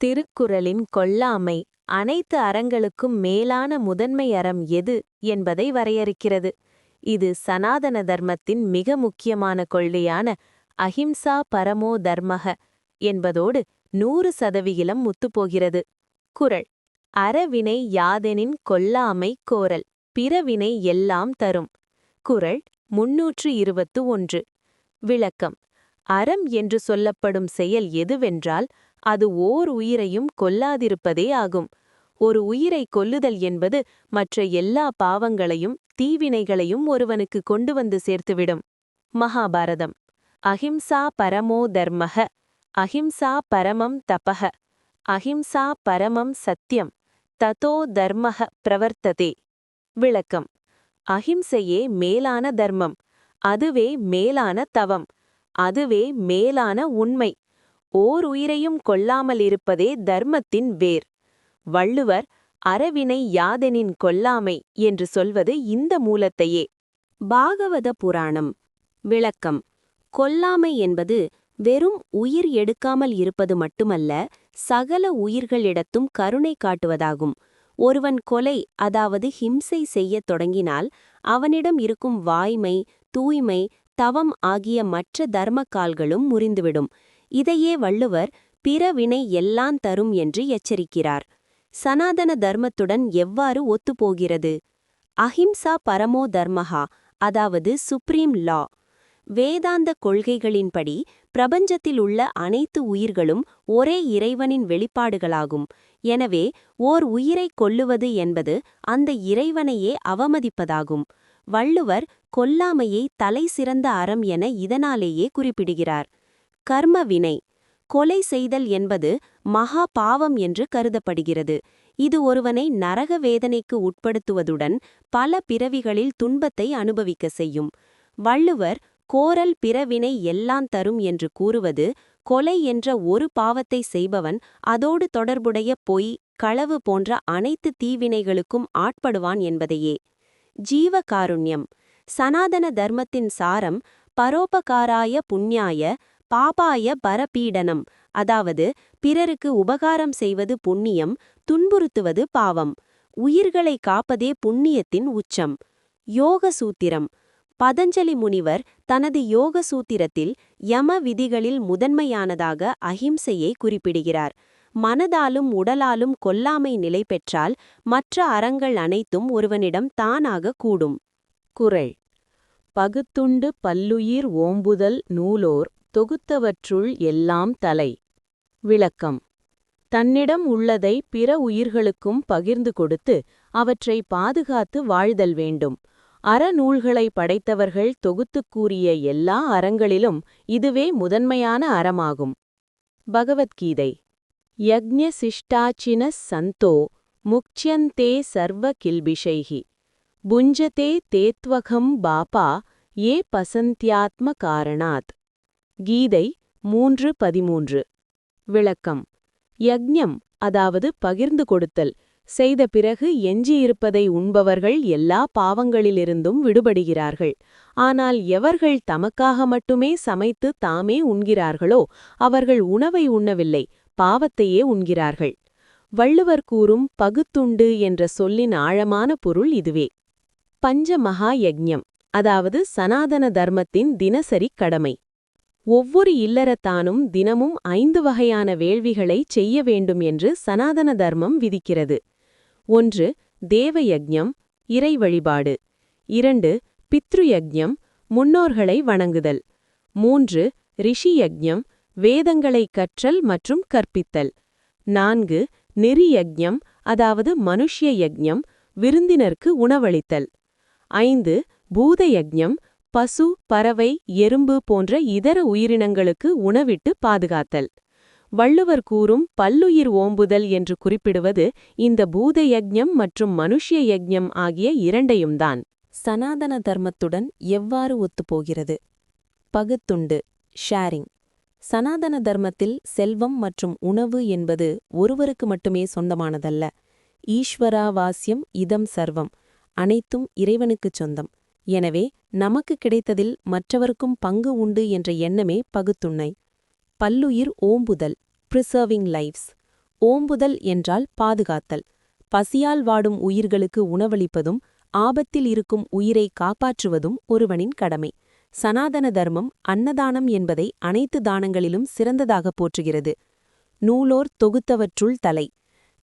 திருக்குறளின் கொல்லாமை அனைத்து அறங்களுக்கும் மேலான முதன்மை அறம் எது என்பதை வரையறுக்கிறது. இது சனாதன தர்மத்தின் மிக முக்கியமான கொள்கையான அஹிம்சா பரமோ தர்மக என்பதோடு நூறு சதவிகிதம் முத்துப்போகிறது. குரல் அறவினை யாதெனின் கொல்லாமை கோரல் பிறவினை எல்லாம் தரும். குரல் முன்னூற்று இருபத்து ஒன்று. விளக்கம் அறம் என்று சொல்லப்படும் செயல் எதுவென்றால் அது ஓர் உயிரையும் கொல்லாதிருப்பதே ஆகும். ஒரு உயிரை கொல்லுதல் என்பது மற்ற எல்லா பாவங்களையும் தீவினைகளையும் ஒருவனுக்கு கொண்டு வந்து சேர்த்துவிடும். மகாபாரதம். அஹிம்சா பரமோ தர்மக அஹிம்சா பரமம் தபக அஹிம்சா பரமம் சத்யம். ததோ தர்மக பிரவர்த்ததே. விளக்கம். அஹிம்சையே மேலான தர்மம். அதுவே மேலான தவம். அதுவே மேலான உண்மை. ஓர் உயிரையும் கொல்லாமல் இருப்பதே தர்மத்தின் வேர். வள்ளுவர் அறவினை யாதெனின் கொல்லாமை என்று சொல்வது இந்த மூலத்தையே. பாகவத புராணம். விளக்கம். கொல்லாமை என்பது வெறும் உயிர் எடுக்காமல் இருப்பது மட்டுமல்ல சகல உயிர்களிடத்தும் கருணை காட்டுவதாகும். ஒருவன் கொலை அதாவது ஹிம்சை செய்யத் தொடங்கினால் அவனிடம் இருக்கும் வாய்மை தூய்மை தவம் ஆகிய மற்ற தர்மக்கால்களும் முறிந்துவிடும். இதையே வள்ளுவர் பிற வினை தரும் என்று எச்சரிக்கிறார். சனாதன தர்மத்துடன் எவ்வாறு ஒத்துப்போகிறது? அஹிம்சா பரமோ தர்மஹா அதாவது சுப்ரீம் லா. வேதாந்த கொள்கைகளின்படி பிரபஞ்சத்தில் உள்ள அனைத்து உயிர்களும் ஒரே இறைவனின் வெளிப்பாடுகளாகும். எனவே ஓர் உயிரைக் கொல்லுவது என்பது அந்த இறைவனையே அவமதிப்பதாகும். வள்ளுவர் கொல்லாமையை தலை சிறந்த அறம் என இதனாலேயே குறிப்பிடுகிறார். கர்ம வினை கொலை செய்தல் என்பது மகா பாவம் என்று கருதப்படுகிறது. இது ஒருவனை நரக வேதனைக்கு உட்படுத்துவதுடன் பல பிறவிகளில் துன்பத்தை அனுபவிக்க செய்யும். வள்ளுவர் கோரல் பிறவினை எல்லாம் தரும் என்று கூறுவது கொலை என்ற ஒரு பாவத்தை செய்பவன் அதோடு தொடர்புடைய பொய் களவு போன்ற அனைத்து தீவினைகளுக்கும் ஆட்படுவான் என்பதையே. ஜீவகாருண்யம் சனாதன தர்மத்தின் சாரம் பரோபகாராய புண்ணியாய பாபாய பரபீடனம் அதாவது பிறருக்கு உபகாரம் செய்வது புண்ணியம் துன்புறுத்துவது பாவம். உயிர்களை காப்பதே புண்ணியத்தின் உச்சம். யோக சூத்திரம். பதஞ்சலி முனிவர் தனது யோக சூத்திரத்தில் யம விதிகளில் முதன்மையானதாக அஹிம்சையை குறிப்பிடுகிறார். மனதாலும் உடலாலும் கொல்லாமை நிலை பெற்றால் மற்ற அறங்கள் அனைத்தும் ஒருவனிடம் தானாக கூடும். குறள் பகுத்துண்டு பல்லுயிர் ஓம்புதல் நூலோர். தொகுத்தவற்றுள் எல்லாம் தலை. விளக்கம். தன்னிடம் உள்ளதை பிற உயிர்களுக்கும் பகிர்ந்து கொடுத்து அவற்றை பாதுகாத்து வாழ்தல் வேண்டும். அறநூல்களை படைத்தவர்கள் தொகுத்துக் கூறிய எல்லா அறங்களிலும் இதுவே முதன்மையான அறமாகும். பகவத்கீதை. யக்ஞ சிஷ்டாச்சின சந்தோ முக்சியந்தே சர்வ கில்பிஷைஹி. புஞ்சதே தேத்வகம் பாபா ஏ பசந்தியாத்ம காரணாத். கீதை மூன்று பதிமூன்று. விளக்கம். யக்ஞம் அதாவது பகிர்ந்து கொடுத்தல் செய்த பிறகு எஞ்சியிருப்பதை உண்பவர்கள் எல்லா பாவங்களிலிருந்தும் விடுபடுகிறார்கள். ஆனால் எவர்கள் தமக்காக மட்டுமே சமைத்து தாமே உண்கிறார்களோ அவர்கள் உணவை உண்ணவில்லை பாவத்தையே உண்கிறார்கள். வள்ளுவர் கூறும் பகுத்துண்டு என்ற சொல்லின் ஆழமான பொருள் இதுவே. பஞ்ச மகா யஜ்ஞம் அதாவது சனாதன தர்மத்தின் தினசரி கடமை. ஒவ்வொரு இல்லறத்தானும் தினமும் ஐந்து வகையான வேள்விகளை செய்ய வேண்டும் என்று சனாதன தர்மம் விதிக்கிறது. ஒன்று தேவ யஜ்ஞம் இறை வழிபாடு. இரண்டு பித்ருயஜ்ஞம் முன்னோர்களை வணங்குதல். மூன்று ரிஷி யஜ்ஞம் வேதங்களை கற்றல் மற்றும் கற்பித்தல். நான்கு நெறியஜ்ஞம் அதாவது மனுஷ்ய யஜ்ஞம் விருந்தினருக்கு உணவளித்தல். ஐந்து பூதயஜம் பசு பறவை எறும்பு போன்ற இதர உயிரினங்களுக்கு உணவிட்டு பாதுகாத்தல். வள்ளுவர் கூறும் பல்லுயிர் ஓம்புதல் என்று குறிப்பிடுவது இந்த பூத யஜ்ஞம் மற்றும் மனுஷ்ய யஜ்ஞம் ஆகிய இரண்டையும்தான். சனாதன தர்மத்துடன் எவ்வாறு ஒத்துப்போகிறது? பகுத்துண்டு ஷேரிங். சனாதன தர்மத்தில் செல்வம் மற்றும் உணவு என்பது ஒருவருக்கு மட்டுமே சொந்தமானதல்ல. ஈஸ்வராவாசியம் இதம் சர்வம் அனைத்தும் இறைவனுக்குச் சொந்தம். எனவே நமக்கு கிடைத்ததில் மற்றவருக்கும் பங்கு உண்டு என்ற எண்ணமே பகுத்துண்ணை. பல்லுயிர் ஓம்புதல் ப்ரிசர்விங் லைஃப்ஸ் ஓம்புதல் என்றால் பாதுகாத்தல். பசியால் வாடும் உயிர்களுக்கு உணவளிப்பதும் ஆபத்தில் இருக்கும் உயிரை காப்பாற்றுவதும் ஒருவனின் கடமை. சனாதன தர்மம் அன்னதானம் என்பதை அனைத்து தானங்களிலும் சிறந்ததாகப் போற்றுகிறது. நூலோர் தொகுத்தவற்றுள் தலை.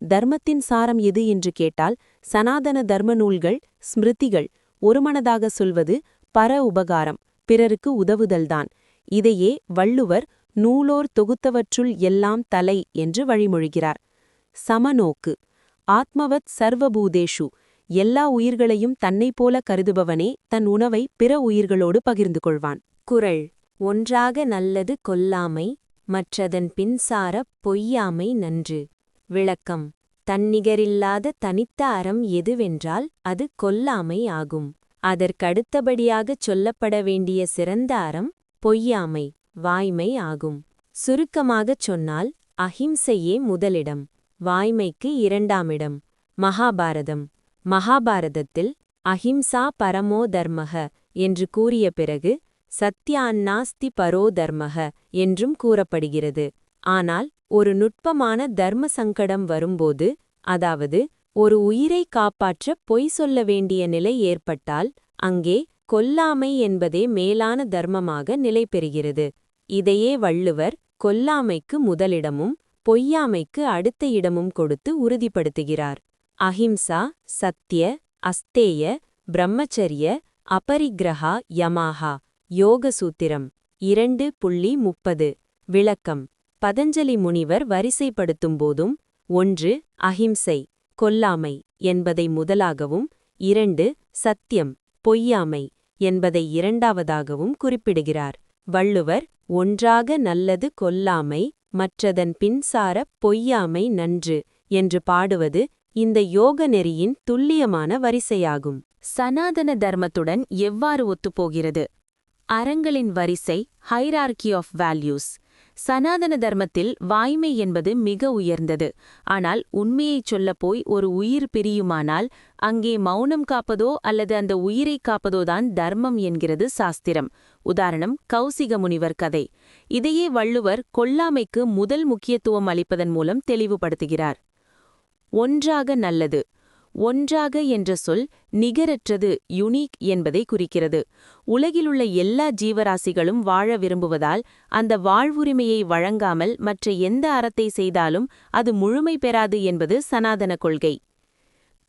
தர்மத்தின் சாரம் எது என்று கேட்டால் சனாதன தர்ம நூல்கள் ஸ்மிருதிகள் ஒருமனதாக சொல்வது பர உபகாரம் பிறருக்கு உதவுதல்தான். இதையே வள்ளுவர் நூலோர் தொகுத்தவற்றுள் எல்லாம் தலை என்று வழிமொழிகிறார். சமநோக்கு ஆத்மவத் சர்வபூதேஷு எல்லா உயிர்களையும் தன்னைப் போல கருதுபவனே தன் உணவை பிற உயிர்களோடு பகிர்ந்து கொள்வான் குரல் ஒன்றாக நல்லது கொல்லாமை மற்றதன் பின்சார பொய்யாமை நன்று. விளக்கம் தன்னிகரில்லாத தனித்த அறம் எதுவென்றால் அது கொல்லாமை ஆகும். அதற்கடுத்தபடியாகச் சொல்லப்பட வேண்டிய சிறந்த அறம் பொய்யாமை வாய்மை ஆகும். சுருக்கமாகச் சொன்னால் அஹிம்சையே முதலிடம் வாய்மைக்கு இரண்டாமிடம் மகாபாரதம். மகாபாரதத்தில் அஹிம்சா பரமோ தர்மக என்று கூறிய பிறகு சத்யான்னாஸ்தி பரோ தர்மக என்றும் கூறப்படுகிறது. ஆனால் ஒரு நுட்பமான தர்ம சங்கடம் வரும்போது அதாவது ஒரு உயிரை காப்பாற்ற பொய் சொல்ல வேண்டிய நிலை ஏற்பட்டால் அங்கே கொல்லாமை என்பதே மேலான தர்மமாக நிலை பெறுகிறது இதையே வள்ளுவர் கொல்லாமைக்கு முதலிடமும் பொய்யாமைக்கு அடுத்த இடமும் கொடுத்து உறுதிப்படுத்துகிறார். அஹிம்சா சத்ய அஸ்தேய பிரம்மச்சரிய அபரிக்கிரஹா யமாஹா யோக சூத்திரம் இரண்டு புள்ளி முப்பது. விளக்கம் பதஞ்சலி முனிவர் வரிசைப்படுத்தும்போதும் ஒன்று அஹிம்சை கொல்லாமை என்பதை முதலாகவும் இரண்டு சத்தியம் பொய்யாமை என்பதை இரண்டாவதாகவும் குறிப்பிடுகிறார். வள்ளுவர் ஒன்றாக நல்லது கொல்லாமை மற்றதன் பின்சார பொய்யாமை நன்று என்று பாடுவது இந்த யோக நெறியின் துல்லியமான வரிசையாகும். சனாதன தர்மத்துடன் எவ்வாறு ஒத்துப்போகிறது? அறங்களின் வரிசை ஹைரார்கி ஆஃப் வேல்யூஸ் சனாதன தர்மத்தில் வாய்மை என்பது மிக உயர்ந்தது. ஆனால் உண்மையைச் சொல்லப்போய் ஒரு உயிர் பிரியுமானால் அங்கே மௌனம் காப்பதோ அல்லது அந்த உயிரை காப்பதோதான் தர்மம் என்கிறது சாஸ்திரம். உதாரணம் கௌசிக முனிவர் கதை. இதையே வள்ளுவர் கொல்லாமைக்கு முதல் முக்கியத்துவம் அளிப்பதன் மூலம் தெளிவுபடுத்துகிறார். ஒன்றாக நல்லது. ஒன்றாக என்ற சொல் நிகரற்றது யுனீக் என்பதை குறிக்கிறது. உலகிலுள்ள எல்லா ஜீவராசிகளும் வாழ விரும்புவதால் அந்த வாழ்வுரிமையை வழங்காமல் மற்ற எந்த அறத்தை செய்தாலும் அது முழுமை பெறாது என்பது சனாதன கொள்கை.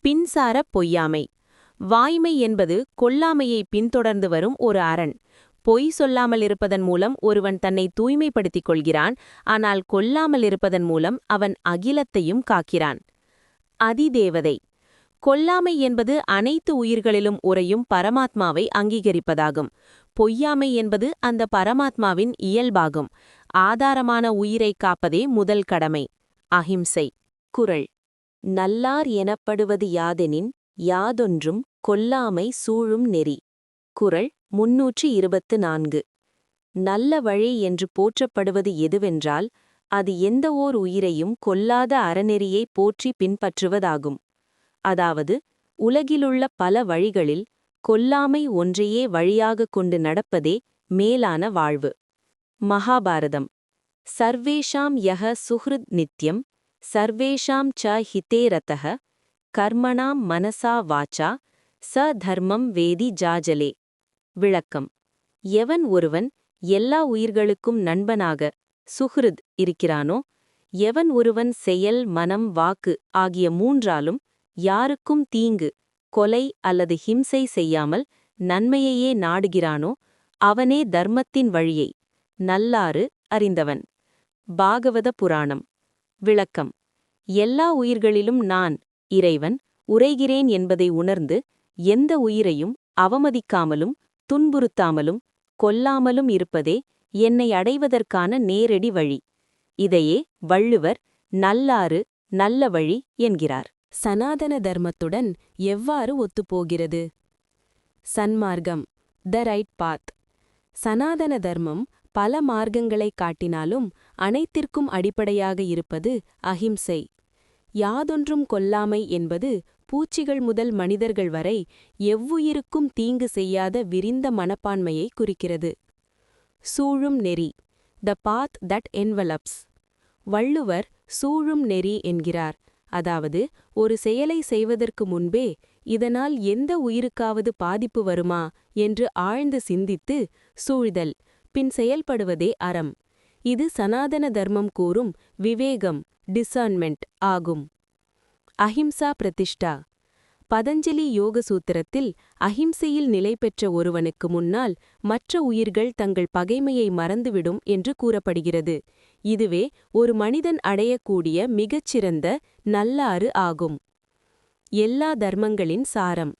பின்சார பொய்யாமை. வாய்மை என்பது கொல்லாமையை பின்தொடர்ந்து வரும் ஒரு அரண். பொய் சொல்லாமல் இருப்பதன் மூலம் ஒருவன் தன்னை தூய்மைப்படுத்திக் கொள்கிறான் ஆனால் கொல்லாமல் இருப்பதன் மூலம் அவன் அகிலத்தையும் காக்கிறான். அதிதேவதை. கொல்லாமை என்பது அனைத்து உயிர்களிலும் உறையும் பரமாத்மாவை அங்கீகரிப்பதாகும். பொய்யாமை என்பது அந்த பரமாத்மாவின் இயல்பாகும். ஆதாரமான உயிரை காப்பதே முதல் கடமை. அஹிம்சை. குரல். நல்லார் எனப்படுவது யாதெனின் யாதொன்றும் கொல்லாமை சூழும் நெறி. குரல் முன்னூற்றி இருபத்து நான்கு. நல்ல வழி என்று போற்றப்படுவது எதுவென்றால் அது எந்த ஓர் உயிரையும் கொல்லாத அறநெறியை போற்றி பின்பற்றுவதாகும். அதாவது உலகிலுள்ள பல வழிகளில் கொல்லாமை ஒன்றையே வழியாக கொண்டு நடப்பதே மேலான வாழ்வு. மகாபாரதம். சர்வேஷாம் யக சுஹ்ருத் நித்யம் சர்வேஷாம் ச ஹிதேரதக கர்மணாம் மனசா வாச்சா ச தர்மம் வேதி ஜாஜலே. விளக்கம். எவன் ஒருவன் எல்லா உயிர்களுக்கும் நண்பனாக சுஹ்ருத் இருக்கிறானோ எவன் ஒருவன் செயல் மனம் வாக்கு ஆகிய மூன்றாலும் யாருக்கும் தீங்கு கொலை அல்லது ஹிம்சை செய்யாமல் நன்மையையே நாடுகிறானோ அவனே தர்மத்தின் வழியை நல்லாறு அறிந்தவன். பாகவத புராணம். விளக்கம். எல்லா உயிர்களிலும் நான் இறைவன் உரைகிறேன் என்பதை உணர்ந்து எந்த உயிரையும் அவமதிக்காமலும் துன்புறுத்தாமலும் கொல்லாமலும் இருப்பதே என்னை அடைவதற்கான நேரடி வழி. இதையே வள்ளுவர் நல்லாறு நல்ல வழி என்கிறார். சனாதன தர்மத்துடன் எவ்வாறு ஒத்துப்போகிறது? சன்மார்க்கம் த ரைட் பாத் சனாதன தர்மம் பல மார்க்கங்களை காட்டினாலும் அனைத்திற்கும் அடிப்படையாக இருப்பது அஹிம்சை. யாதொன்றும் கொல்லாமை என்பது பூச்சிகள் முதல் மனிதர்கள் வரை எவ்வுயிருக்கும் தீங்கு செய்யாத விரிந்த மனப்பான்மையை குறிக்கிறது. சூழும் நெறி the path that envelops Valluvar சூழும் நெறி என்கிறார். அதாவது ஒரு செயலை செய்வதற்கு முன்பே இதனால் எந்த உயிருக்காவது பாதிப்பு வருமா என்று ஆழ்ந்து சிந்தித்து சூழ்தல் பின் செயல்படுவதே அறம். இது சனாதன தர்மம் கூறும் விவேகம் டிசர்ன்மெண்ட் ஆகும். அஹிம்சா பிரதிஷ்டா. பதஞ்சலி யோக சூத்திரத்தில் அஹிம்சையில் நிலை பெற்ற ஒருவனுக்கு முன்னால் மற்ற உயிர்கள் தங்கள் பகைமையை மறந்துவிடும் என்று கூறப்படுகிறது. இதுவே ஒரு மனிதன் அடையக்கூடிய மிகச்சிறந்த நல்லாறு ஆகும். எல்லா தர்மங்களின் சாரம்.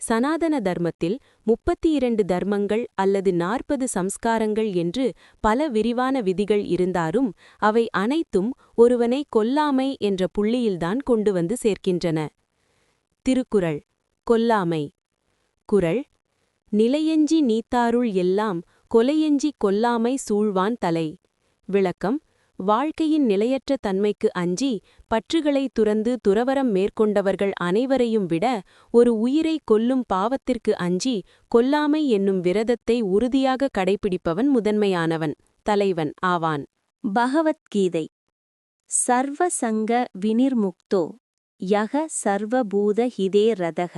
சனாதன தர்மத்தில் முப்பத்தி இரண்டு தர்மங்கள் அல்லது நாற்பது சம்ஸ்காரங்கள் என்று பல விரிவான விதிகள் இருந்தாலும் அவை அனைத்தும் ஒருவனை கொல்லாமை என்ற புள்ளியில்தான் கொண்டு வந்து சேர்க்கின்றன. திருக்குறள். கொல்லாமை. குறள். நிலையெஞ்சி நீத்தாருள் எல்லாம் கொலையெஞ்சி கொல்லாமை சூழ்வான் தலை. விளக்கம். வாழ்க்கையின் நிலையற்ற தன்மைக்கு அஞ்சி பற்றுகளை துறந்து துறவரம் மேற்கொண்டவர்கள் அனைவரையும் விட ஒரு உயிரை கொல்லும் பாவத்திற்கு அஞ்சி கொல்லாமை என்னும் விரதத்தை உறுதியாக கடைபிடிப்பவன் முதன்மையானவன் தலைவன் ஆவான். பகவத்கீதை. சர்வசங்க வினிர்முக்தோ. யக சர்வபூத ஹிதே ரதக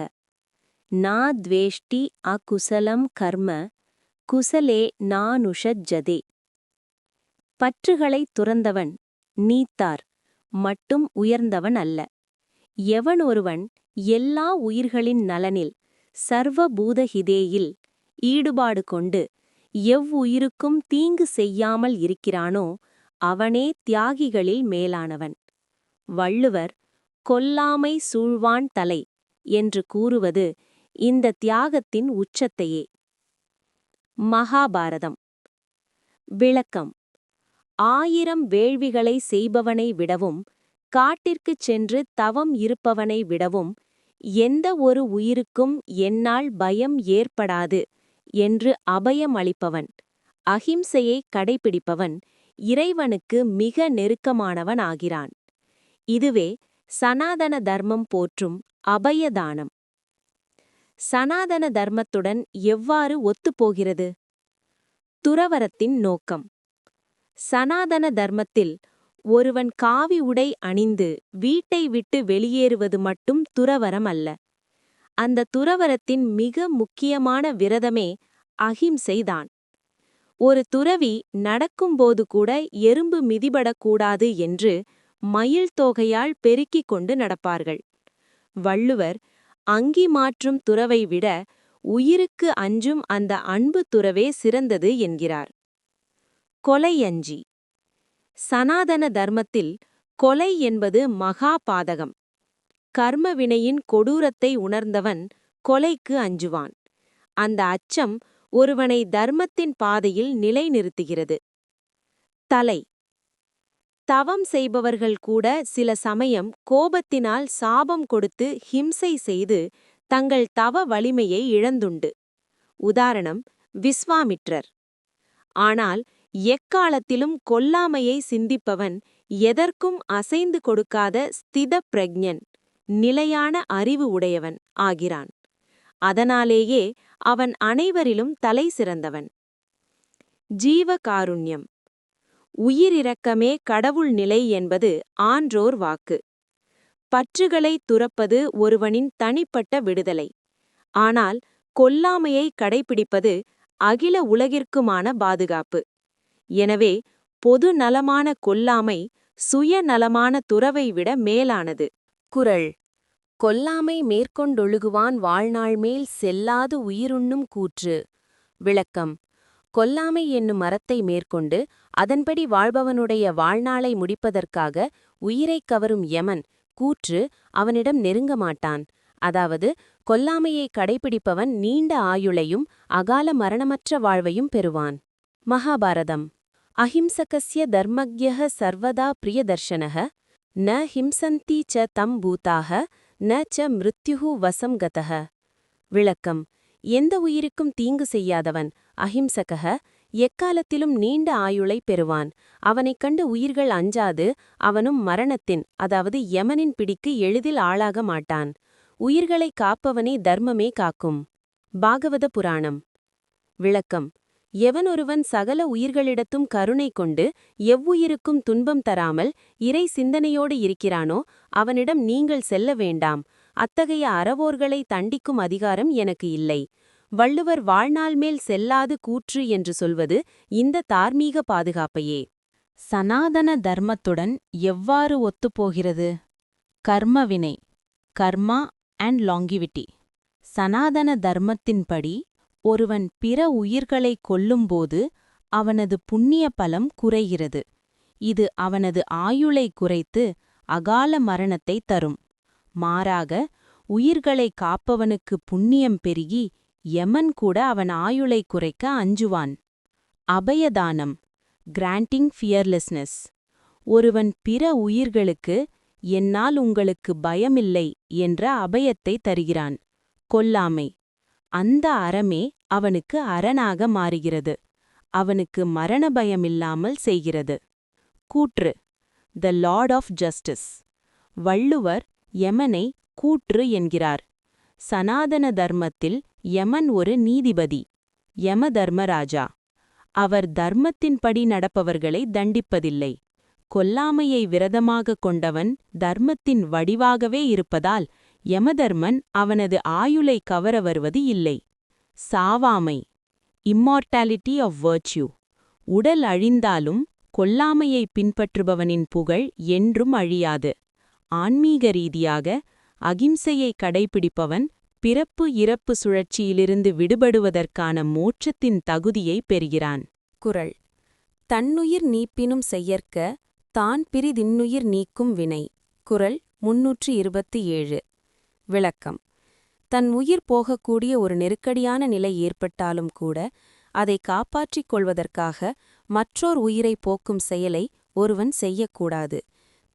நா துவேஷ்டி அகுசலம் கர்ம குசலே நானுஷஜதே பற்றுகளைத் துறந்தவன் நீத்தார் மட்டும் உயர்ந்தவன் அல்ல. எவன் ஒருவன் எல்லா உயிர்களின் நலனில் சர்வபூதஹிதேயில் ஈடுபாடு கொண்டு எவ்வுயிருக்கும் தீங்கு செய்யாமல் இருக்கிறானோ அவனே தியாகிகளில் மேலானவன். வள்ளுவர் கொல்லாமை சூழ்வான் தலை என்று கூறுவது இந்த தியாகத்தின் உச்சத்தையே. மகாபாரதம். விளக்கம். ஆயிரம் வேள்விகளை செய்பவனை விடவும் காட்டிற்குச் சென்று தவம் இருப்பவனை விடவும் எந்த ஒரு உயிருக்கும் என்னால் பயம் ஏற்படாது என்று அபயம் அளிப்பவன் அகிம்சையை கடைபிடிப்பவன் இறைவனுக்கு மிக நெருக்கமானவன் ஆகிறான். இதுவே சனாதன தர்மம் போற்றும் அபயதானம். சனாதன தர்மத்துடன் எவ்வாறு ஒத்துப்போகிறது? துறவரத்தின் நோக்கம். சனாதன தர்மத்தில் ஒருவன் காவி உடை அணிந்து வீட்டை விட்டு வெளியேறுவது மட்டும் துறவரம் அல்ல. அந்த துறவரத்தின் மிக முக்கியமான விரதமே அகிம்சைதான் ஒரு துறவி நடக்கும்போது கூட எறும்பு மிதிபடக்கூடாது என்று மயில் தோகையால் பெருக்கிக் கொண்டு நடப்பார்கள். வள்ளுவர் அங்கி மாற்றும் துறவை விட உயிருக்கு அஞ்சும் அந்த அன்பு துறவே சிறந்தது என்கிறார். கொலையஞ்சி சனாதன தர்மத்தில் கொலை என்பது மகா பாதகம். கர்ம வினையின் கொடூரத்தை உணர்ந்தவன் கொலைக்கு அஞ்சுவான். அந்த அச்சம் ஒருவனை தர்மத்தின் பாதையில் நிலைநிறுத்துகிறது. தலை. தவம் செய்பவர்கள் கூட சில சமயம் கோபத்தினால் சாபம் கொடுத்து ஹிம்சை செய்து தங்கள் தவ வலிமையை இழந்துண்டு. உதாரணம் விஸ்வாமிற்றர். ஆனால் எக்காலத்திலும் கொல்லாமையை சிந்திப்பவன் எதற்கும் அசைந்து கொடுக்காத ஸ்தித பிரக்ஞன் நிலையான அறிவு உடையவன் ஆகிறான். அதனாலேயே அவன் அனைவரிலும் தலை சிறந்தவன். ஜீவகாருண்யம் உயிரிரக்கமே கடவுள் நிலை என்பது ஆன்றோர் வாக்கு. பற்றுகளை துறப்பது ஒருவனின் தனிப்பட்ட விடுதலை. ஆனால் கொல்லாமையை கடைபிடிப்பது அகில உலகிற்குமான பாதுகாப்பு. எனவே பொது நலமான கொல்லாமை சுயநலமான துறவை விட மேலானது. குரல். கொல்லாமை மேற்கொண்டொழுகுவான் வாழ்நாள் மேல் செல்லாது உயிருண்ணும் கூற்று. விளக்கம். கொல்லாமை என்னும் மரத்தை மேற்கொண்டு அதன்படி வாழ்பவனுடைய வாழ்நாளை முடிப்பதற்காக உயிரைக் கவரும் யமன் கூற்று அவனிடம் நெருங்க மாட்டான் அதாவது கொல்லாமையை கடைபிடிப்பவன் நீண்ட ஆயுளையும் அகால மரணமற்ற வாழ்வையும் பெறுவான். மகாபாரதம். அஹிம்சகசிய தர்மக்யः சர்வதா பிரியதர்ஷனக ந ஹிம்சந்தி ச தம் பூத்தாக ந ச மிருத்யுஹு வசம் கதக விளக்கம். எந்த உயிருக்கும் தீங்கு செய்யாதவன் அஹிம்சகக எக்காலத்திலும் நீண்ட ஆயுளை பெறுவான். அவனைக் கண்டு உயிர்கள் அஞ்சாது அவனும் மரணத்தின் அதாவது யமனின் பிடிக்கு எளிதில் ஆளாக மாட்டான். உயிர்களை காப்பவனே தர்மமே காக்கும். பாகவத புராணம். விளக்கம். எவனொருவன் சகல உயிர்களிடத்தும் கருணை கொண்டு எவ்வுயிருக்கும் துன்பம் தராமல் இறை சிந்தனையோடு இருக்கிறானோ அவனிடம் நீங்கள் செல்ல வேண்டாம். அத்தகைய அறவோர்களை தண்டிக்கும் அதிகாரம் எனக்கு இல்லை. வள்ளுவர் வாழ்நாள் மேல் செல்லாது கூற்று என்று சொல்வது இந்த தார்மீக பாதுகாப்பையே. சனாதன தர்மத்துடன் எவ்வாறு ஒத்துப்போகிறது? கர்மவினை கர்மா அண்ட் லாங்கிவிட்டி சனாதன தர்மத்தின்படி ஒருவன் பிற உயிர்களைக் கொல்லும்போது அவனது புண்ணிய பலம் குறைகிறது. இது அவனது ஆயுளை குறைத்து அகால மரணத்தை தரும். மாறாக உயிர்களை காப்பவனுக்கு புண்ணியம் பெருகி யமன் கூட அவன் ஆயுளை குறைக்க அஞ்சுவான். அபயதானம் கிராண்டிங் ஃபியர்லெஸ்னஸ் ஒருவன் பிற உயிர்களுக்கு என்னால் உங்களுக்கு பயமில்லை என்ற அபயத்தை தருகிறான். கொல்லாமை அந்த அறமே அவனுக்கு அரணாக மாறுகிறது. அவனுக்கு மரண பயமில்லாமல் செய்கிறது. கூற்று the lord of justice Valluvar யமனை கூற்று என்கிறார். சனாதன தர்மத்தில் யமன் ஒரு நீதிபதி யம தர்மராஜா அவர் தர்மத்தின்படி நடப்பவர்களை தண்டிப்பதில்லை. கொல்லாமையை விரதமாக கொண்டவன் தர்மத்தின் வடிவாகவே இருப்பதால் யமதர்மன் அவனது ஆயுளை கவர வருவது இல்லை. சாவாமை இம்மார்டாலிட்டி ஆஃப் வர்ச்சியூ உடல் அழிந்தாலும் கொல்லாமையை பின்பற்றுபவனின் புகழ் என்றும் அழியாது. ஆன்மீக ரீதியாக அகிம்சையை கடைபிடிப்பவன் பிறப்பு இறப்பு சுழற்சியிலிருந்து விடுபடுவதற்கான மோட்சத்தின் தகுதியை பெறுகிறான். குரல். தன்னுயிர் நீப்பினும் செய்யற்க தான் பிரிதின்னுயிர் நீக்கும் வினை. குரல். முன்னூற்று இருபத்தி ஏழு விளக்கம். தன் உயிர் போகக்கூடிய ஒரு நெருக்கடியான நிலை ஏற்பட்டாலும் கூட அதை காப்பாற்றிக் கொள்வதற்காக மற்றோர் உயிரை போக்கும் செயலை ஒருவன் செய்யக்கூடாது.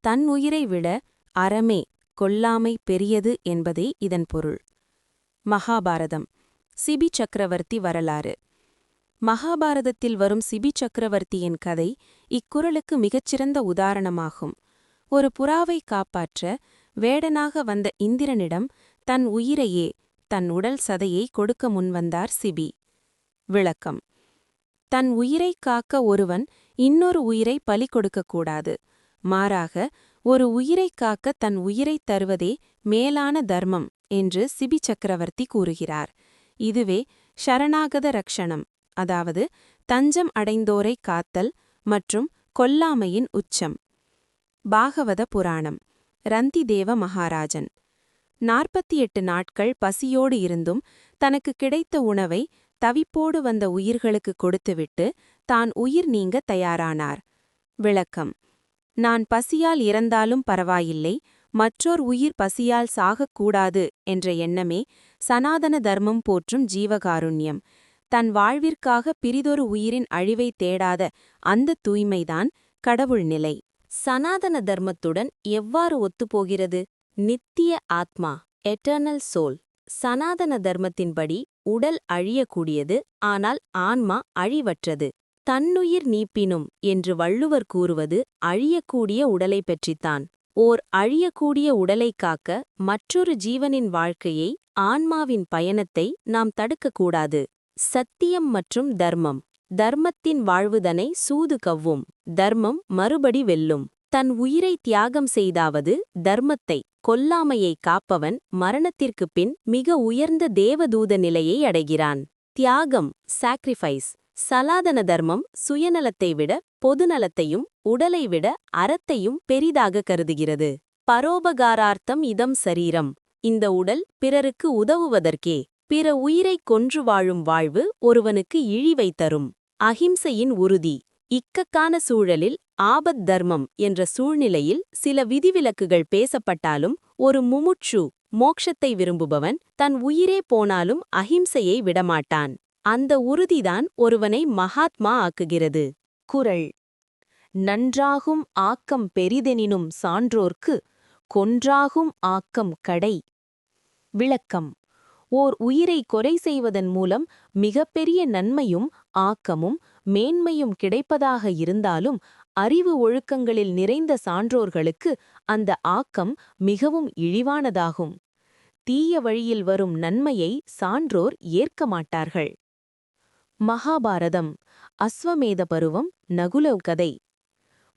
தன் உயிரை விட அறமே கொல்லாமை பெரியது என்பதே இதன் பொருள். மகாபாரதம். சிபி சக்கரவர்த்தி வரலாறு. மகாபாரதத்தில் வரும் சிபி சக்கரவர்த்தியின் கதை இக்குறளுக்கு மிகச்சிறந்த உதாரணமாகும். ஒரு புறாவை காப்பாற்ற வேடனாக வந்த இந்திரனிடம் தன் உயிரையே தன் உடல் சதையை கொடுக்க முன்வந்தார் சிபி. விளக்கம். தன் உயிரைக் காக்க ஒருவன் இன்னொரு உயிரை பலி கொடுக்கக்கூடாது. மாறாக ஒரு உயிரைக் காக்க தன் உயிரைத் தருவதே மேலான தர்மம் என்று சிபி சக்கரவர்த்தி கூறுகிறார். இதுவே ஷரணாகத ரக்ஷணம் அதாவது தஞ்சம் அடைந்தோரை காத்தல் மற்றும் கொல்லாமையின் உச்சம். பாகவத புராணம் ரந்திதேவ மகாராஜன். நாற்பத்தி எட்டு நாட்கள் பசியோடு இருந்தும் தனக்கு கிடைத்த உணவை தவிப்போடு வந்த உயிர்களுக்கு கொடுத்துவிட்டு தான் உயிர் நீங்க தயாரானார். விளக்கம் நான் பசியால் இறந்தாலும் பரவாயில்லை மற்றோர் உயிர் பசியால் சாகக்கூடாது என்ற எண்ணமே சனாதன தர்மம் போற்றும் ஜீவகாருண்யம். தன் வாழ்விற்காக பிரிதொரு உயிரின் அழிவை தேடாத அந்த தூய்மைதான் கடவுள் நிலை. சனாதன தர்மத்துடன் எவ்வாறு ஒத்துப்போகிறது? நித்திய ஆத்மா எட்டர்னல் சோல் சனாதன தர்மத்தின்படி உடல் அழியக்கூடியது ஆனால் ஆன்மா அழிவற்றது. தன்னுயிர் நீப்பினும் என்று வள்ளுவர் கூறுவது அழியக்கூடிய உடலை பற்றித்தான். ஓர் அழியக்கூடிய உடலைக் காக்க மற்றொரு ஜீவனின் வாழ்க்கையை ஆன்மாவின் பயணத்தை நாம் தடுக்கக்கூடாது சத்தியம் மற்றும் தர்மம். தர்மத்தின் வாழ்வுதனை சூது கவ்வும். தர்மம் மறுபடி வெல்லும். தன் உயிரை தியாகம் செய்தாவது தர்மத்தை கொல்லாமையை காப்பவன் மரணத்திற்குப் பின் மிக உயர்ந்த தேவதூத நிலையை அடைகிறான். தியாகம் சாக்ரிஃபைஸ் சலாதன தர்மம் சுயநலத்தை விட பொதுநலத்தையும் உடலை விட அறத்தையும் பெரிதாக கருதுகிறது. பரோபகாரார்த்தம் இதம் சரீரம். இந்த உடல் பிறருக்கு உதவுவதற்கே பிற உயிரைக் கொன்று வாழும் வாழ்வு ஒருவனுக்கு இழிவை தரும். அஹிம்சையின் உறுதி. இக்கக்கான சூழலில் ஆபத் தர்மம் என்ற சூழ்நிலையில் சில விதிவிலக்குகள் பேசப்பட்டாலும் ஒரு முமுட்சு மோக்ஷத்தை விரும்புபவன் தன் உயிரே போனாலும் அஹிம்சையை விடமாட்டான். அந்த உறுதிதான் ஒருவனை மகாத்மா ஆக்குகிறது. குறள் நன்றாகும் ஆக்கம் பெரிதெனினும் சான்றோர்க்கு கொன்றாகும் ஆக்கம் கடை. விளக்கம். ஓர் உயிரை கொலை செய்வதன் மூலம் மிகப்பெரிய நன்மையும் ஆக்கமும் மேன்மையும் கிடைப்பதாக இருந்தாலும் அறிவு ஒழுக்கங்களில் நிறைந்த சான்றோர்களுக்கு அந்த ஆக்கம் மிகவும் இழிவானதாகும். தீய வழியில் வரும் நன்மையை சான்றோர் ஏற்க மாட்டார்கள். மகாபாரதம் அஸ்வமேத பருவம் நகுலவ் கதை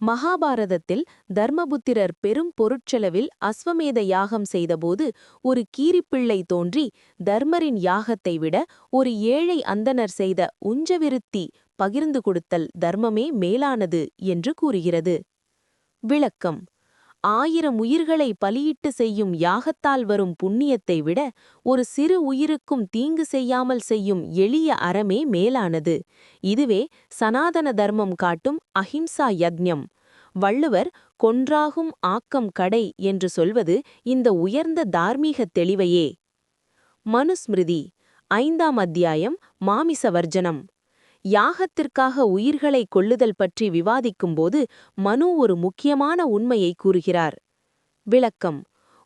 மகாபாரதத்தில் தர்மபுத்திரர் பெரும் பொருட்செலவில் அஸ்வமேத யாகம் செய்தபோது ஒரு கீரிப்பிள்ளை தோன்றி தர்மரின் யாகத்தை விட ஒரு ஏழை அந்தனர் செய்த உஞ்சவிருத்தி பகிர்ந்து கொடுத்தல் தர்மமே மேலானது என்று கூறுகிறது. விளக்கம். ஆயிரம் உயிர்களை பலியிட்டு செய்யும் யாகத்தால் வரும் புண்ணியத்தை விட ஒரு சிறு உயிருக்கும் தீங்கு செய்யாமல் செய்யும் எளிய அறமே மேலானது. இதுவே சனாதன தர்மம் காட்டும் அஹிம்சா யக்ஞம் வள்ளுவர் கொன்றாகும் ஆக்கம் கடை என்று சொல்வது இந்த உயர்ந்த தார்மீக தெளிவையே. மனுஸ்மிருதி ஐந்தாம் அத்தியாயம் மாமிச வர்ஜனம் யாகத்திற்காக உயிர்களை கொள்ளுதல் பற்றி விவாதிக்கும்போது மனு ஒரு முக்கியமான உண்மையை கூறுகிறார். விளக்கம்.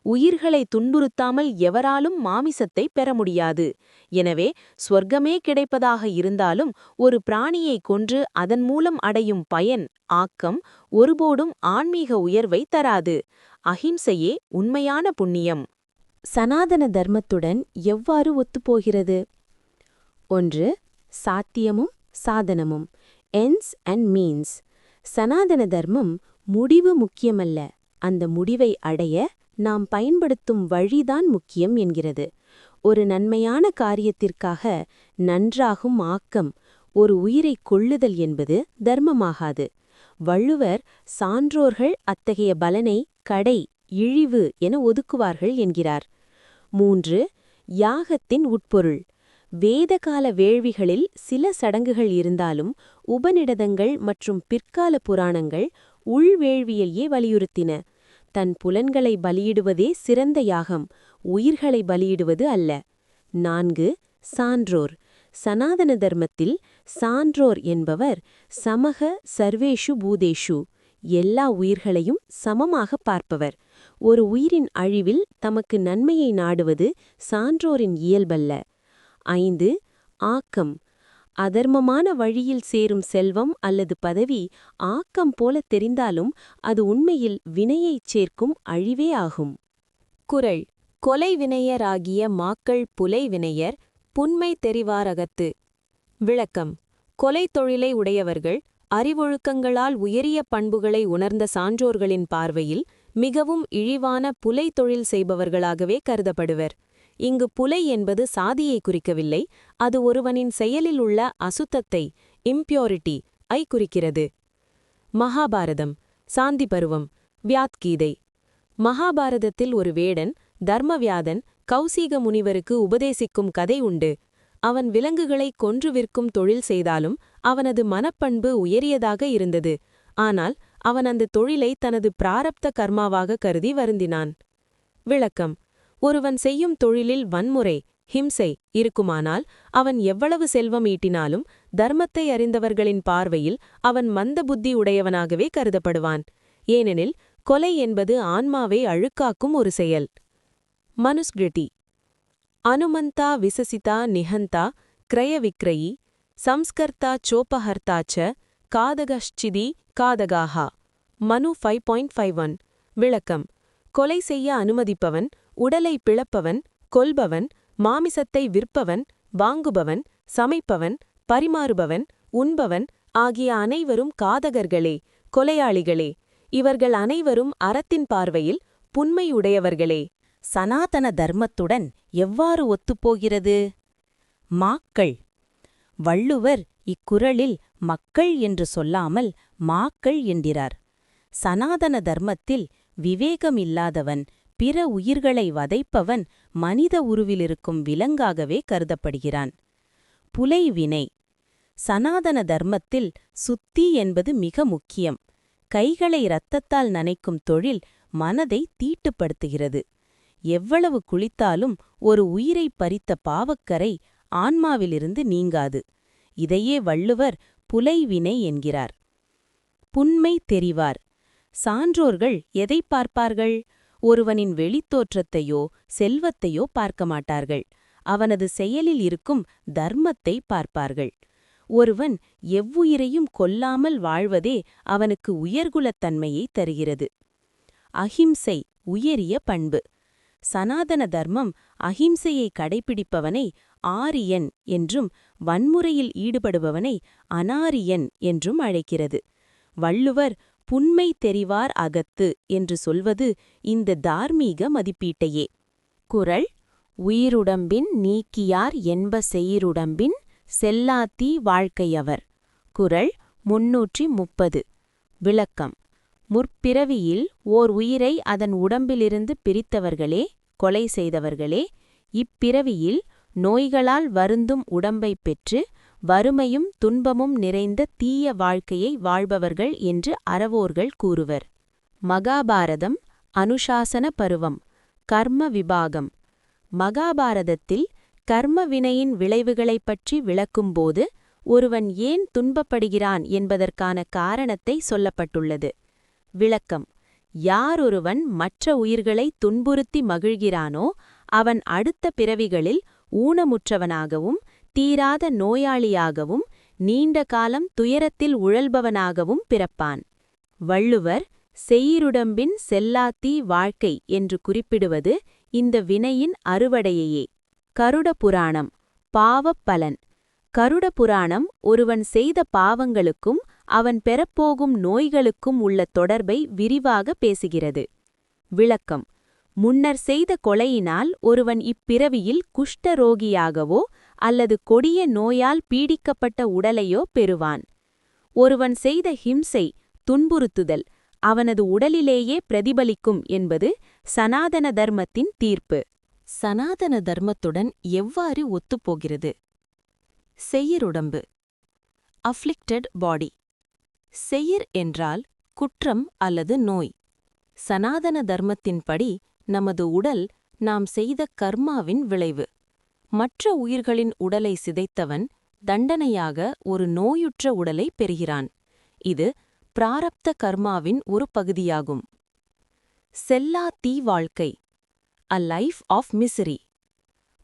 உயிர்களை துன்புறுத்தாமல் எவராலும் மாமிசத்தை பெற முடியாது. எனவே ஸ்வர்க்கமே கிடைப்பதாக இருந்தாலும் ஒரு பிராணியை கொன்று அதன் மூலம் அடையும் பயன் ஆக்கம் ஒருபோடும் ஆன்மீக உயர்வை தராது. அஹிம்சையே உண்மையான புண்ணியம். சனாதன தர்மத்துடன் எவ்வாறு ஒத்துப்போகிறது? ஒன்று சாத்தியமும் சாதனமும் என்ஸ் அண்ட் மீன்ஸ் சனாதன தர்மம் முடிவு முக்கியமல்ல. அந்த முடிவை அடைய நாம் பயன்படுத்தும் வழிதான் முக்கியம் என்கிறது. ஒரு நன்மையான காரியத்திற்காக நன்றாகும் ஆக்கம் ஒரு உயிரை கொள்ளுதல் என்பது தர்மமாகாது. வள்ளுவர் சான்றோர்கள் அத்தகைய பலனை கடை இழிவு என ஒதுக்குவார்கள் என்கிறார். மூன்று யாகத்தின் உட்பொருள். வேதகால வேள்விகளில் சில சடங்குகள் இருந்தாலும் உபநிடதங்கள் மற்றும் பிற்கால புராணங்கள் உள்வேள்வியையே வலியுறுத்தின. தன் புலன்களை பலியிடுவதே சிறந்த யாகம் உயிர்களை பலியிடுவது அல்ல. நான்கு சான்றோர். சனாதன தர்மத்தில் சான்றோர் என்பவர் சமக சர்வேஷு பூதேஷு. எல்லா உயிர்களையும் சமமாக பார்ப்பவர். ஒரு உயிரின் அழிவில் தமக்கு நன்மையை நாடுவது சான்றோரின் இயல்பல்ல. ஐந்து ஆக்கம். அதர்மமான வழியில் சேரும் செல்வம் அல்லது பதவி ஆக்கம் போல தெரிந்தாலும் அது உண்மையில் வினையைச் சேர்க்கும் அழிவே ஆகும். குரல் கொலை வினையராகிய மாக்கள் புலை வினையர் புன்மை தெரிவாரகத்து. விளக்கம் கொலை தொழிலை உடையவர்கள் அறிவொழுக்கங்களால் உயரிய பண்புகளை உணர்ந்த சான்றோர்களின் பார்வையில் மிகவும் இழிவான புலை தொழில் செய்பவர்களாகவே கருதப்படுவர். இங்கு புலை என்பது சாதியை குறிக்கவில்லை அது ஒருவனின் செயலில் உள்ள அசுத்தத்தை இம்பியோரிட்டி ஐ குறிக்கிறது. மகாபாரதம் சாந்தி பருவம் வியாத்கீதை. மகாபாரதத்தில் ஒரு வேடன் தர்மவியாதன் கௌசீக முனிவருக்கு உபதேசிக்கும் கதை உண்டு. அவன் விலங்குகளை கொன்று விற்கும் தொழில் செய்தாலும் அவனது மனப்பண்பு உயரியதாக இருந்தது. ஆனால் அவன் அந்த தொழிலை தனது பிராரப்த கர்மாவாக கருதி வருந்தினான். விளக்கம் ஒருவன் செய்யும் தொழிலில் வன்முறை ஹிம்சை இருக்குமானால் அவன் எவ்வளவு செல்வம் ஈட்டினாலும் தர்மத்தை அறிந்தவர்களின் பார்வையில் அவன் மந்த புத்தி உடையவனாகவே கருதப்படுவான். ஏனெனில் கொலை என்பது ஆன்மாவை அழுக்காக்கும் ஒரு செயல். மனுஸ்கிருதி. அனுமந்தா விசசிதா நிஹந்தா கிரயவிக்ரயி சம்ஸ்கர்த்தா சோபஹர்த்தா ச காதகஷ்சிதி காதகாஹா. மனு ஃபைவ் பாயிண்ட் ஃபைவ் ஒன் விளக்கம். கொலை செய்ய அனுமதிப்பவன் உடலை பிளப்பவன் கொல்பவன் மாமிசத்தை விற்பவன் வாங்குபவன் சமைப்பவன் பரிமாறுபவன் உண்பவன் ஆகிய அனைவரும் காதகர்களே கொலையாளிகளே. இவர்கள் அனைவரும் அறத்தின் பார்வையில் புன்மையுடையவர்களே. சனாதன தர்மத்துடன் எவ்வாறு ஒத்துப்போகிறது? மாக்கள். வள்ளுவர் இக்குறளில் மக்கள் என்று சொல்லாமல் மாக்கள் என்கிறார். சனாதன தர்மத்தில் விவேகமில்லாதவன் பிற உயிர்களை வதைப்பவன் மனித உருவிலிருக்கும் விலங்காகவே கருதப்படுகிறான். புலை வினை. சனாதன தர்மத்தில் சுத்தி என்பது மிக முக்கியம். கைகளை இரத்தத்தால் நனைக்கும் தொழில் மனதை தீட்டுப்படுத்துகிறது. எவ்வளவு குளித்தாலும் ஒரு உயிரை பறித்த பாவக்கரை ஆன்மாவிலிருந்து நீங்காது. இதையே வள்ளுவர் புலைவினை என்கிறார். புன்மை தெரிவார். சான்றோர்கள் எதை பார்ப்பார்கள்? ஒருவனின் வெளித்தோற்றத்தையோ செல்வத்தையோ பார்க்க மாட்டார்கள். அவனது செயலில் இருக்கும் தர்மத்தை பார்ப்பார்கள். ஒருவன் எவ்வுயிரையும் கொல்லாமல் வாழ்வதே அவனுக்கு உயர்குலத்தன்மையை தருகிறது. அஹிம்சை உயரிய பண்பு. சனாதன தர்மம் அஹிம்சையை கடைபிடிப்பவனை ஆரியன் என்றும் வன்முறையில் ஈடுபடுபவனை அனாரியன் என்றும் அழைக்கிறது. வள்ளுவர் புன்மை தெரிவார் அகத்து என்று சொல்வது இந்த தார்மீக மதிப்பீட்டையே. குரல் உயிருடம்பின் நீக்கியார் என்ப செயிருடம்பின் செல்லாத்தி வாழ்க்கையவர். குரல் முன்னூற்றி முப்பது விளக்கம் முற்பிறவியில் ஓர் உயிரை அதன் உடம்பிலிருந்து பிரித்தவர்களே கொலை செய்தவர்களே இப்பிறவியில் நோய்களால் வருந்தும் உடம்பைப் பெற்று வறுமையும் துன்பமும் நிறைந்த தீய வாழ்க்கையை வாழ்பவர்கள் என்று அறவோர்கள் கூறுவர். மகாபாரதம் அனுஷாசன பருவம் கர்ம விபாகம். மகாபாரதத்தில் கர்ம வினையின் விளைவுகளைப் பற்றி விளக்கும்போது ஒருவன் ஏன் துன்பப்படுகிறான் என்பதற்கான காரணத்தை சொல்லப்பட்டுள்ளது. விளக்கம் யாரொருவன் மற்ற உயிர்களை துன்புறுத்தி மகிழ்கிறானோ அவன் அடுத்த பிறவிகளில் ஊனமுற்றவனாகவும் தீராத நோயாளியாகவும் நீண்ட காலம் துயரத்தில் உழல்பவனாகவும் பிறப்பான். வள்ளுவர் செயிருடம்பின் செல்லாத்தீ வாழ்க்கை என்று குறிப்பிடுவது இந்த வினையின் அறுவடையையே. கருட புராணம் பாவப் பலன். கருட புராணம் ஒருவன் செய்த பாவங்களுக்கும் அவன் பெறப்போகும் நோய்களுக்கும் உள்ள தொடர்பை விரிவாக பேசுகிறது. விளக்கம் முன்னர் செய்த கொலையினால் ஒருவன் இப்பிறவியில் குஷ்டரோகியாகவோ அல்லது கொடிய நோயால் பீடிக்கப்பட்ட உடலையோ பெறுவான். ஒருவன் செய்த ஹிம்சை துன்புறுத்துதல் அவனது உடலிலேயே பிரதிபலிக்கும் என்பது சனாதன தர்மத்தின் தீர்ப்பு. சனாதன தர்மத்துடன் எவ்வாறு ஒத்துப்போகிறது? செய்யருடம்பு அஃப்ளிக்டட் பாடி செய்யர் என்றால் குற்றம் அல்லது நோய். சனாதன தர்மத்தின்படி நமது உடல் நாம் செய்த கர்மாவின் விளைவு. மற்ற உயிர்களின் உடலை சிதைத்தவன் தண்டனையாக ஒரு நோயுற்ற உடலை பெறுகிறான். இது பிராரப்த கர்மாவின் ஒரு பகுதியாகும். செல்லா தீ வாழ்க்கை. அ லைஃப் ஆஃப் மிசரி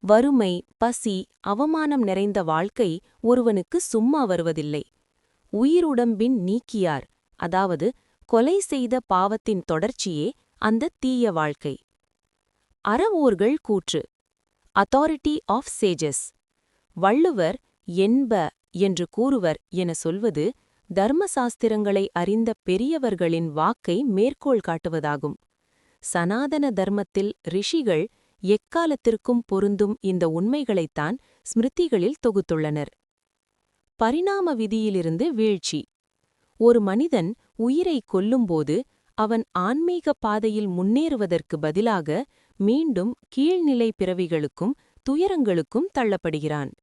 வறுமை பசி அவமானம் நிறைந்த வாழ்க்கை ஒருவனுக்கு சும்மா வருவதில்லை. உயிருடம்பின் நீக்கியார். அதாவது கொலை செய்த பாவத்தின் தொடர்ச்சியே அந்த தீய வாழ்க்கை. அறவோர்கள் கூற்று. அத்தாரிட்டி ஆஃப் சேஜஸ் வள்ளுவர் என்ப என்று கூறுவர் என சொல்வது தர்மசாஸ்திரங்களை அறிந்த பெரியவர்களின் வாக்கை மேற்கோள் காட்டுவதாகும். சனாதன தர்மத்தில் ரிஷிகள் எக்காலத்திற்கும் பொருந்தும் இந்த உண்மைகளைத்தான் ஸ்மிருதிகளில் தொகுத்துள்ளனர். பரிணாம விதியிலிருந்து வீழ்ச்சி. ஒரு மனிதன் உயிரை கொல்லும்போது அவன் ஆன்மீக பாதையில் முன்னேறுவதற்கு பதிலாக மீண்டும் கீழ்நிலை பிறவிகளுக்கும் துயரங்களுக்கும் தள்ளப்படுகிறான்.